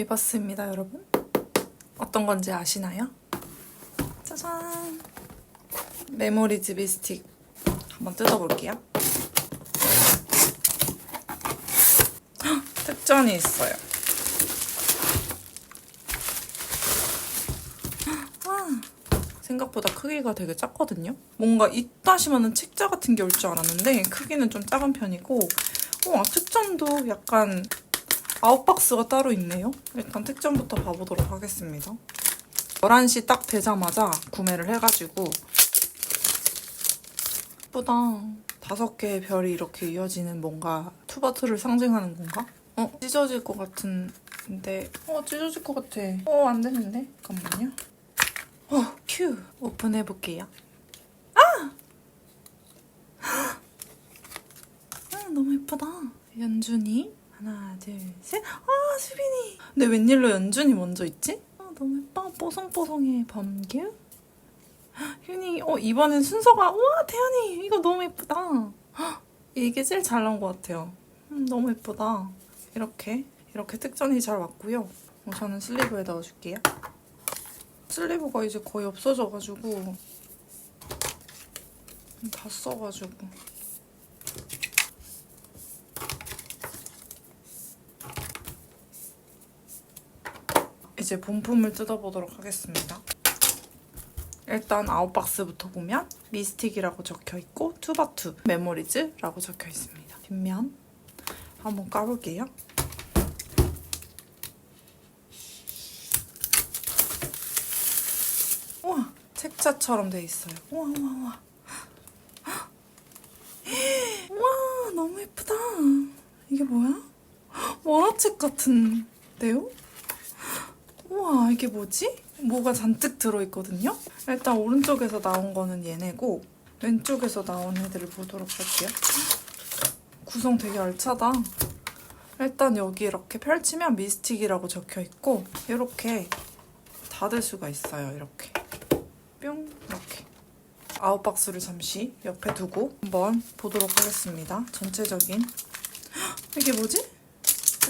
입었습니다, 여러분. 어떤 건지 아시나요? 짜잔! 메모리즈 립스틱 한번 뜯어볼게요. 헉, 특전이 있어요. 와, 생각보다 크기가 되게 작거든요. 뭔가 이따시만은 책자 같은 게 올 줄 알았는데 크기는 좀 작은 편이고 어, 특전도 약간 아웃박스가 따로 있네요. 일단 특전부터 봐보도록 하겠습니다. 11시 딱 되자마자 구매를 해가지고 예쁘다. 다섯 개의 별이 이렇게 이어지는 뭔가 투바투를 상징하는 건가? 어? 찢어질 것 같은데 어 찢어질 것 같아. 어 안 되는데? 잠깐만요. 어 큐! 오픈해볼게요. 아! 아 너무 예쁘다. 연준이 하나 둘 셋. 아 수빈이. 근데 웬일로 연준이 먼저 있지? 아 너무 예뻐. 뽀송뽀송해 범규. 휴니 어 이번엔 순서가 우와 태연이. 이거 너무 예쁘다. 헉, 이게 제일 잘 나온 것 같아요. 음, 너무 예쁘다. 이렇게 이렇게 특전이 잘 왔고요. 우선은 슬리브에 넣어줄게요. 슬리브가 이제 거의 없어져가지고 다 써가지고 이제 본품을 뜯어보도록 하겠습니다. 일단 아웃박스부터 보면 미스틱이라고 적혀있고 투바투 메모리즈라고 적혀있습니다. 뒷면 한번 까볼게요. 우와 책자처럼 돼 있어요. 우와 우와 우와 우와 너무 예쁘다. 이게 뭐야? 원화책 같은데요? 우와 이게 뭐지? 뭐가 잔뜩 들어있거든요? 일단 오른쪽에서 나온 거는 얘네고 왼쪽에서 나온 애들을 보도록 할게요. 구성 되게 알차다. 일단 여기 이렇게 펼치면 미스틱이라고 적혀있고 이렇게 닫을 수가 있어요. 이렇게 뿅 이렇게 아웃 박스를 잠시 옆에 두고 한번 보도록 하겠습니다. 전체적인 이게 뭐지?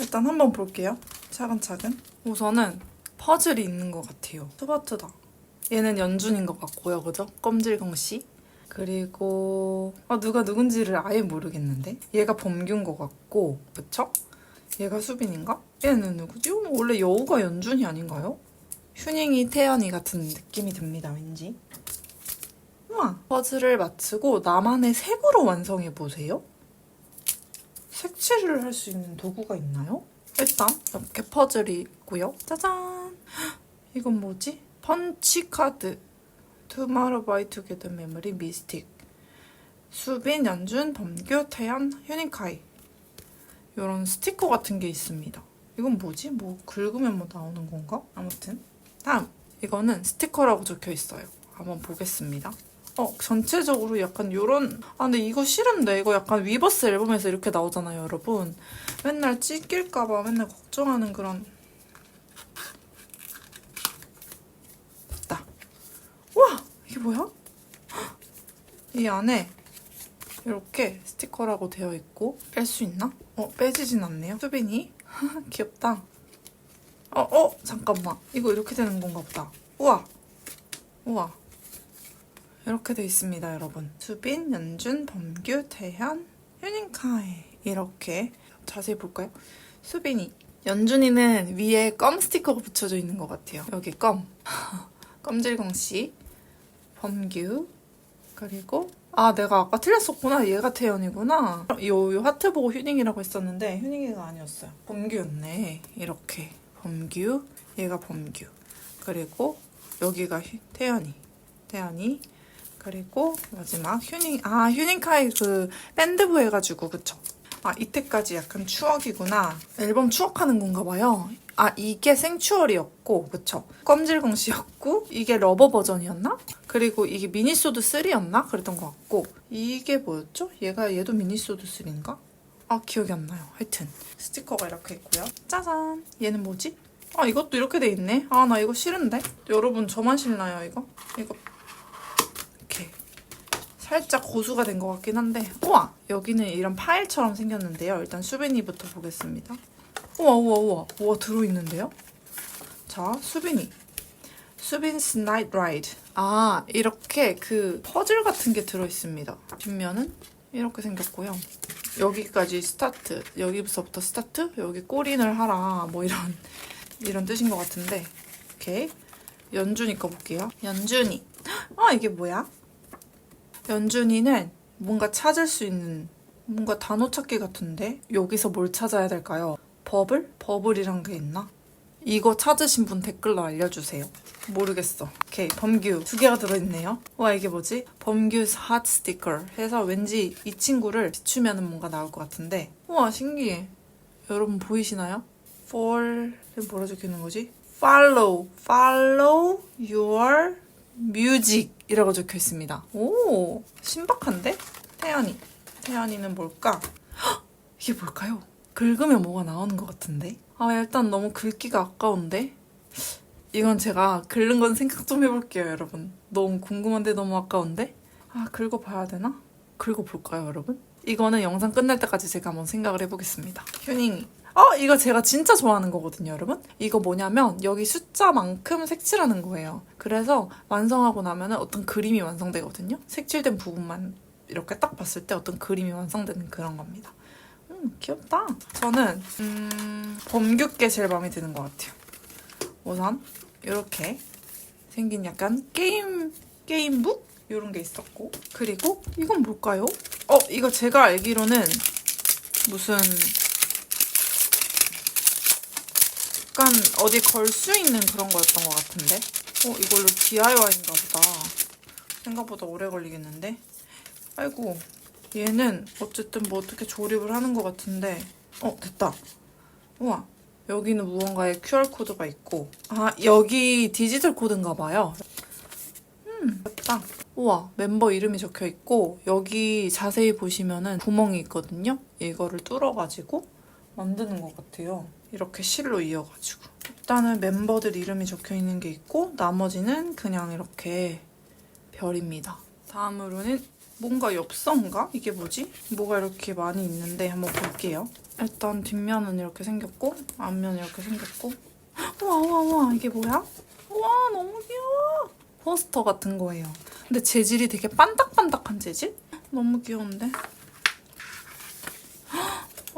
일단 한번 볼게요. 차근차근. 우선은 퍼즐이 있는 것 같아요. 투바투다. 얘는 연준인 것 같고요, 그죠? 껌질겅 씨. 그리고 아 누가 누군지를 아예 모르겠는데 얘가 범규인 것 같고 그쵸? 얘가 수빈인가? 얘는 누구지? 어, 원래 여우가 연준이 아닌가요? 휴닝이 태연이 같은 느낌이 듭니다, 왠지. 우와! 퍼즐을 마치고 나만의 색으로 완성해 보세요. 색칠을 할 수 있는 도구가 있나요? 일단 이렇게 퍼즐이 있고요. 짜잔! 이건 뭐지? 펀치 카드. 투마로 바이 투게더 메모리 미스틱. 수빈, 연준, 범규, 태연, 휴닝카이. 이런 스티커 같은 게 있습니다. 이건 뭐지? 뭐 긁으면 뭐 나오는 건가? 아무튼 다음 이거는 스티커라고 적혀 있어요. 한번 보겠습니다. 어 전체적으로 약간 요런 아 근데 이거 싫은데. 이거 약간 위버스 앨범에서 이렇게 나오잖아요 여러분. 맨날 찢길까봐 맨날 걱정하는 그런. 됐다. 우와! 이게 뭐야? 이 안에 이렇게 스티커라고 되어 있고 뺄 수 있나? 어 빼지진 않네요. 수빈이? 귀엽다. 어어 잠깐만. 이거 이렇게 되는 건가 보다. 우와! 우와 이렇게 돼 있습니다 여러분. 수빈, 연준, 범규, 태현, 휴닝카이 이렇게 자세히 볼까요? 수빈이 연준이는 위에 껌 스티커가 붙여져 있는 것 같아요. 여기 껌. 껌질겅 씨 범규 그리고 아 내가 아까 틀렸었구나. 얘가 태연이구나. 요, 요 하트 보고 휴닝이라고 했었는데 휴닝이가 아니었어요. 범규였네. 이렇게. 범규 얘가 범규. 그리고 여기가 휴, 태연이. 태연이 그리고 마지막 휴닝 아 휴닝카이 그 밴드부 해가지고 그쵸? 아 이때까지 약간 추억이구나. 앨범 추억하는 건가 봐요. 아 이게 생추얼이었고 그쵸? 껌질겅 씨였고 이게 러버 버전이었나? 그리고 이게 미니소드 3였나? 그랬던 것 같고. 이게 뭐였죠? 얘가 얘도 미니소드 3인가? 아 기억이 안 나요. 하여튼. 스티커가 이렇게 있고요. 짜잔! 얘는 뭐지? 아 이것도 이렇게 돼 있네. 아 나 이거 싫은데? 여러분 저만 싫나요 이거? 이거 살짝 고수가 된 것 같긴 한데. 우와 여기는 이런 파일처럼 생겼는데요. 일단 수빈이부터 보겠습니다. 우와 우와 우와. 우와 들어있는데요? 자 수빈이. 수빈's Night Ride. 아 이렇게 그 퍼즐 같은 게 들어있습니다. 뒷면은 이렇게 생겼고요. 여기까지 스타트. 여기서부터 스타트? 여기 꼬린을 하라. 뭐 이런 이런 뜻인 것 같은데. 오케이. 연준이 거 볼게요. 연준이. 아 이게 뭐야? 연준이는 뭔가 찾을 수 있는 뭔가 단어 찾기 같은데 여기서 뭘 찾아야 될까요? 버블? 버블이란 게 있나? 이거 찾으신 분 댓글로 알려주세요. 모르겠어. 오케이, 범규. 두 개가 들어있네요. 와, 이게 뭐지? 범규's hot 해서 왠지 이 친구를 비추면 뭔가 나올 것 같은데. 우와, 신기해. 여러분 보이시나요? for, 뭐라 적혀있는 거지? follow, follow your music 이라고 적혀 있습니다. 오, 신박한데? 태연이. 태연이는 뭘까? 헉, 이게 뭘까요? 긁으면 뭐가 나오는 것 같은데? 아, 일단 너무 긁기가 아까운데? 이건 제가 긁는 건 생각 좀 해볼게요, 여러분. 너무 궁금한데 너무 아까운데? 아, 긁어봐야 되나? 긁어볼까요, 여러분? 이거는 영상 끝날 때까지 제가 한번 생각을 해보겠습니다. 휴닝이. 어, 이거 제가 진짜 좋아하는 거거든요, 여러분. 이거 뭐냐면 여기 숫자만큼 색칠하는 거예요. 그래서 완성하고 나면 어떤 그림이 완성되거든요. 색칠된 부분만 이렇게 딱 봤을 때 어떤 그림이 완성되는 그런 겁니다. 음, 귀엽다. 저는 음, 범규께 제일 마음에 드는 것 같아요. 우선 이렇게 생긴 약간 게임 게임북 이런 게 있었고 그리고 이건 뭘까요? 어 이거 제가 알기로는 무슨 약간 어디 걸 수 있는 그런 거였던 것 같은데? 어 이걸로 DIY인가 보다. 생각보다 오래 걸리겠는데? 아이고 얘는 어쨌든 뭐 어떻게 조립을 하는 것 같은데. 어 됐다. 우와 여기는 무언가의 QR코드가 있고. 아 여기 디지털 코드인가 봐요. 음 됐다. 우와 멤버 이름이 적혀 있고 여기 자세히 보시면은 구멍이 있거든요? 이거를 뚫어가지고 만드는 것 같아요 이렇게 실로 이어가지고 일단은 멤버들 이름이 적혀 있는 게 있고 나머지는 그냥 이렇게 별입니다 다음으로는 뭔가 엽서인가? 이게 뭐지? 뭐가 이렇게 많이 있는데 한번 볼게요. 일단 뒷면은 이렇게 생겼고 앞면은 이렇게 생겼고 우와 우와 우와 이게 뭐야? 우와 너무 귀여워. 포스터 같은 거예요. 근데 재질이 되게 반딱반딱한 재질? 너무 귀여운데?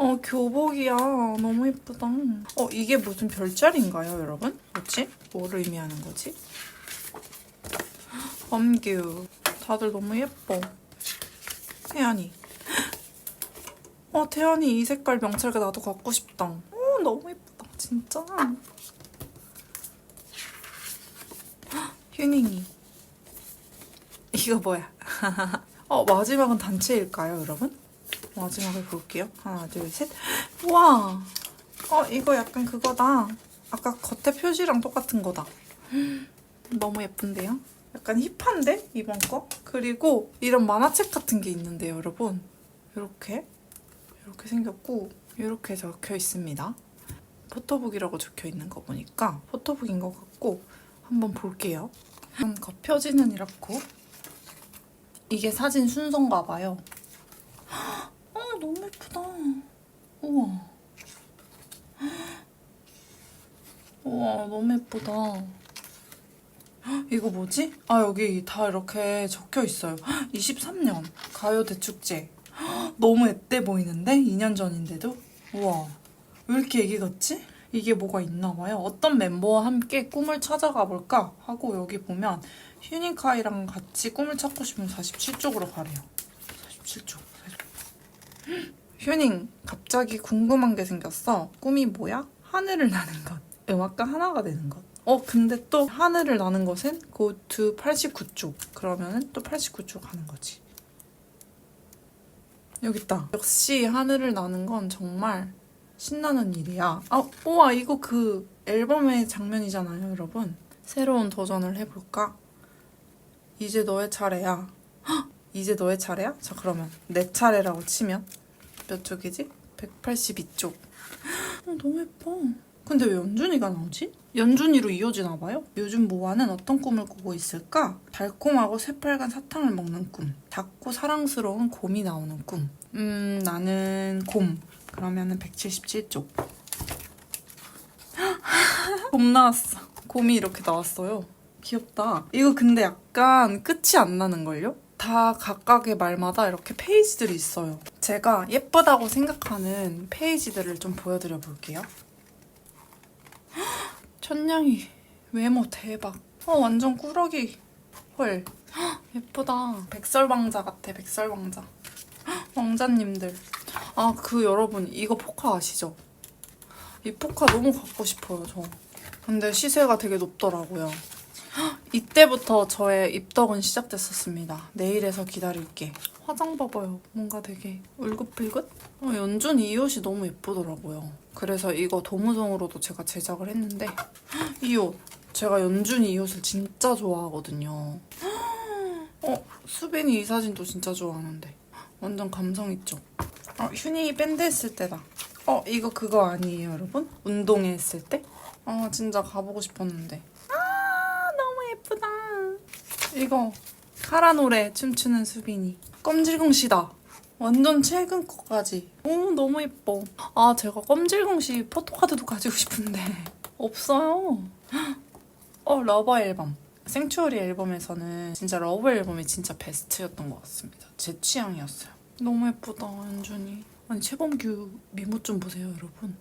어 교복이야. 너무 예쁘다. 어 이게 무슨 별자리인가요 여러분? 뭐지? 뭐를 의미하는 거지? 범규. 다들 너무 예뻐. 태연이. 어, 태연이 이 색깔 명찰가 나도 갖고 싶다. 어, 너무 예쁘다. 진짜. 휴닝이. 이거 뭐야? 어, 마지막은 단체일까요, 여러분? 마지막을 볼게요. 하나, 둘, 셋. 우와! 어, 이거 약간 그거다. 아까 겉에 표지랑 똑같은 거다. 너무 예쁜데요? 약간 힙한데 이번 거 그리고 이런 만화책 같은 게 있는데요 여러분 이렇게 이렇게 생겼고 이렇게 적혀 있습니다 포토북이라고 적혀 있는 거 보니까 포토북인 것 같고 한번 볼게요 음, 겉표지는 이렇고 이게 사진 순서인가 봐요 아 예쁘다 우와 우와 너무 예쁘다 이거 뭐지? 아 여기 다 이렇게 적혀 있어요. 23년 가요 대축제. 너무 앳돼 보이는데 2년 전인데도 우와 왜 이렇게 애기 같지? 이게 뭐가 있나 봐요. 어떤 멤버와 함께 꿈을 찾아가 볼까 하고 여기 보면 휴닝카이랑 같이 꿈을 찾고 싶으면 47쪽으로 가래요. 47쪽. 47쪽. 휴닝 갑자기 궁금한 게 생겼어. 꿈이 뭐야? 하늘을 나는 것. 음악과 하나가 되는 것. 어 근데 또 하늘을 나는 것은 go to 89쪽 그러면은 또 89쪽 가는 거지 여기 있다 역시 하늘을 나는 건 정말 신나는 일이야 아 우와 이거 그 앨범의 장면이잖아요 여러분 새로운 도전을 해볼까? 이제 너의 차례야 헉! 이제 너의 차례야? 자 그러면 내 차례라고 치면 몇 쪽이지? 182쪽 어, 너무 예뻐 근데 왜 연준이가 나오지? 연준이로 이어지나 봐요? 요즘 모아는 어떤 꿈을 꾸고 있을까? 달콤하고 새빨간 사탕을 먹는 꿈. 작고 사랑스러운 곰이 나오는 꿈. 음, 나는 곰. 그러면은 177쪽. 곰 나왔어. 곰이 이렇게 나왔어요. 귀엽다. 이거 근데 약간 끝이 안 나는걸요? 다 각각의 말마다 이렇게 페이지들이 있어요. 제가 예쁘다고 생각하는 페이지들을 좀 보여드려 볼게요. 천냥이 외모 대박. 어 완전 꾸러기. 헐. 예쁘다. 백설왕자 같아 백설왕자. 왕자님들. 아 그 여러분 이거 포카 아시죠? 이 포카 너무 갖고 싶어요 저. 근데 시세가 되게 높더라고요. 이때부터 저의 입덕은 시작됐었습니다. 내일에서 기다릴게. 화장 봐봐요. 뭔가 되게 울긋불긋? 어, 연준이 이 옷이 너무 예쁘더라고요. 그래서 이거 도무송으로도 제가 제작을 했는데 이 옷. 제가 연준이 이 옷을 진짜 좋아하거든요. 어, 수빈이 이 사진도 진짜 좋아하는데. 완전 감성 있죠? 어, 휴닝이 밴드 했을 때다. 어, 이거 그거 아니에요, 여러분? 운동회 했을 때? 아, 진짜 가보고 싶었는데. 이거 카라 노래 춤추는 수빈이. 껌질공시다. 완전 최근 거까지. 오, 너무 예뻐. 아, 제가 껌질공시 포토카드도 가지고 싶은데. 없어요. 어, 러버 앨범. 생추어리 앨범에서는 진짜 러브 앨범이 진짜 베스트였던 것 같습니다. 제 취향이었어요. 너무 예쁘다, 연준이. 아니, 최범규 미모 좀 보세요, 여러분.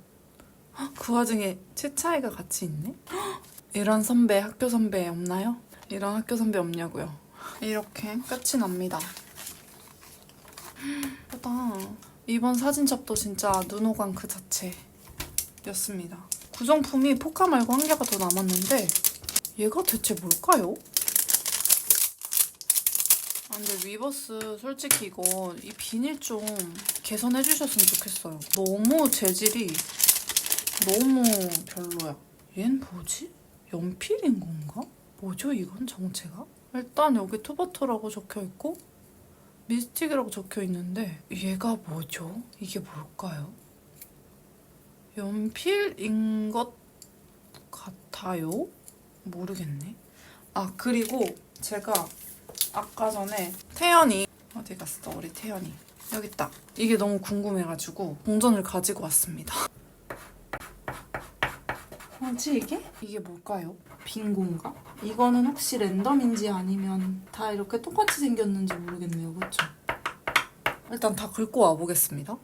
헉, 그 와중에 최차이가 같이 있네? 헉, 이런 선배, 학교 선배 없나요? 이런 학교 선배 없냐고요. 이렇게 끝이 납니다. 예쁘다. 이번 사진첩도 진짜 눈호강 그 자체였습니다. 구성품이 포카 말고 한 개가 더 남았는데 얘가 대체 뭘까요? 아, 근데 위버스 솔직히 이거 이 비닐 좀 개선해 주셨으면 좋겠어요. 너무 재질이 너무 별로야. 얜 뭐지? 연필인 건가? 뭐죠 이건 정체가? 일단 여기 투버터라고 적혀 있고 미스틱이라고 적혀 있는데 얘가 뭐죠? 이게 뭘까요? 연필인 것 같아요? 모르겠네. 아 그리고 제가 아까 전에 태연이 어디 갔어 우리 태연이 여기 있다. 이게 너무 궁금해가지고 동전을 가지고 왔습니다. 뭐지 이게? 이게 뭘까요? 빙고인가? 이거는 혹시 랜덤인지 아니면 다 이렇게 똑같이 생겼는지 모르겠네요. 그렇죠? 일단 다 긁고 와보겠습니다.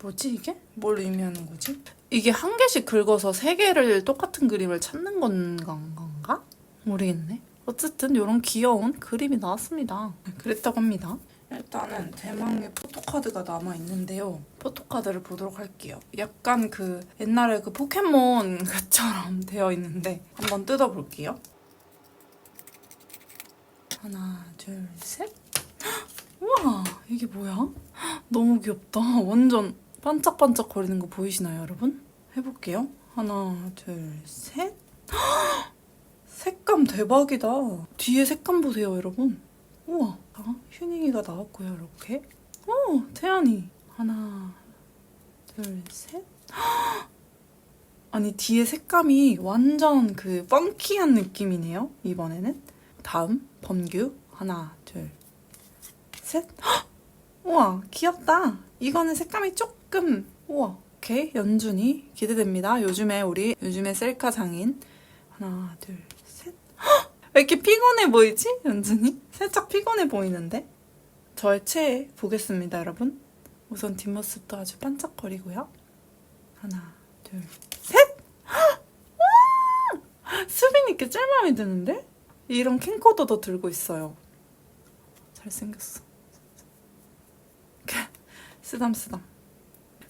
뭐지 이게? 뭘 의미하는 거지? 이게 한 개씩 긁어서 세 개를 똑같은 그림을 찾는 건가? 모르겠네. 어쨌든 이런 귀여운 그림이 나왔습니다. 그랬다고 합니다. 일단은 대망의 포토카드가 남아있는데요. 포토카드를 보도록 할게요. 약간 그 옛날에 그 포켓몬 그처럼 되어 있는데 한번 뜯어볼게요. 하나, 둘, 셋. 우와, 이게 뭐야? 너무 귀엽다. 완전 반짝반짝 거리는 거 보이시나요, 여러분? 해볼게요. 하나, 둘, 셋. 색감 대박이다. 뒤에 색감 보세요, 여러분. 우와. 아, 휴닝이가 나왔고요, 이렇게. 오, 태연이. 하나, 둘, 셋. 아니, 뒤에 색감이 완전 그 펑키한 느낌이네요, 이번에는. 다음, 범규. 하나, 둘, 셋. 우와, 귀엽다. 이거는 색감이 조금, 우와. 오케이, 연준이. 기대됩니다. 요즘에 우리, 요즘에 셀카 장인. 하나, 둘, 셋. 왜 이렇게 피곤해 보이지? 연준이? 살짝 피곤해 보이는데? 저의 최애 보겠습니다, 여러분. 우선 뒷모습도 아주 반짝거리고요. 하나, 둘, 셋! 와! 수빈이께 짤 마음에 드는데? 이런 캠코더도 들고 있어요. 잘생겼어. 쓰담쓰담.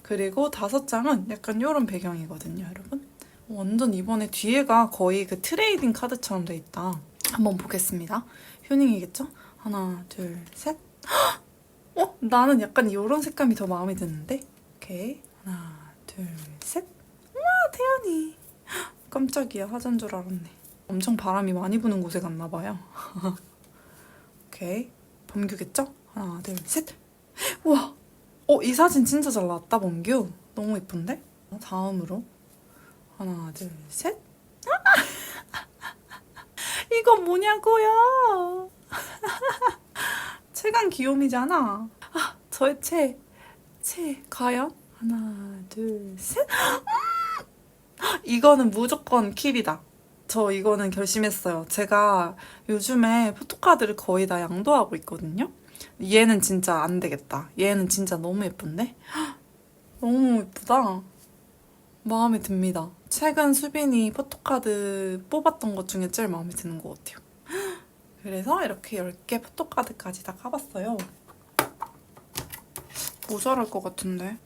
그리고 다섯 장은 약간 이런 배경이거든요, 여러분. 완전 이번에 뒤에가 거의 그 트레이딩 카드처럼 돼 있다. 한번 보겠습니다. 휴닝이겠죠? 하나, 둘, 셋. 어? 나는 약간 이런 색감이 더 마음에 드는데? 오케이. 하나, 둘, 셋. 우와, 태연이. 깜짝이야. 화자인 줄 알았네. 엄청 바람이 많이 부는 곳에 갔나 봐요. 오케이. 범규겠죠? 하나, 둘, 셋. 우와. 어, 이 사진 진짜 잘 나왔다, 범규. 너무 예쁜데? 다음으로. 하나, 둘, 셋. 이거 뭐냐고요? 최강 귀요미잖아. 아, 저의 최, 최, 과연? 하나, 둘, 셋. 음! 이거는 무조건 킵이다. 저 이거는 결심했어요. 제가 요즘에 포토카드를 거의 다 양도하고 있거든요. 얘는 진짜 안 되겠다. 얘는 진짜 너무 예쁜데? 헉, 너무 예쁘다. 마음에 듭니다. 최근 수빈이 포토카드 뽑았던 것 중에 제일 마음에 드는 것 같아요. 헉, 그래서 이렇게 10개 포토카드까지 다 까봤어요. 모자랄 것 같은데.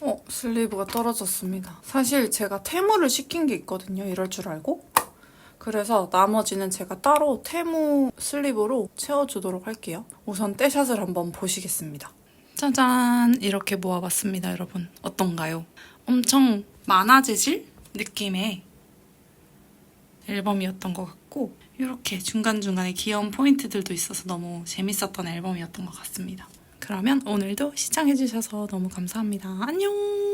어, 슬리브가 떨어졌습니다. 사실 제가 테무를 시킨 게 있거든요. 이럴 줄 알고. 그래서 나머지는 제가 따로 테무 슬리브로 채워주도록 할게요. 우선 떼샷을 한번 보시겠습니다. 짜잔! 이렇게 모아봤습니다, 여러분. 어떤가요? 엄청 만화 재질 느낌의 앨범이었던 것 같고 이렇게 중간중간에 귀여운 포인트들도 있어서 너무 재밌었던 앨범이었던 것 같습니다. 그러면 오늘도 시청해주셔서 너무 감사합니다. 안녕!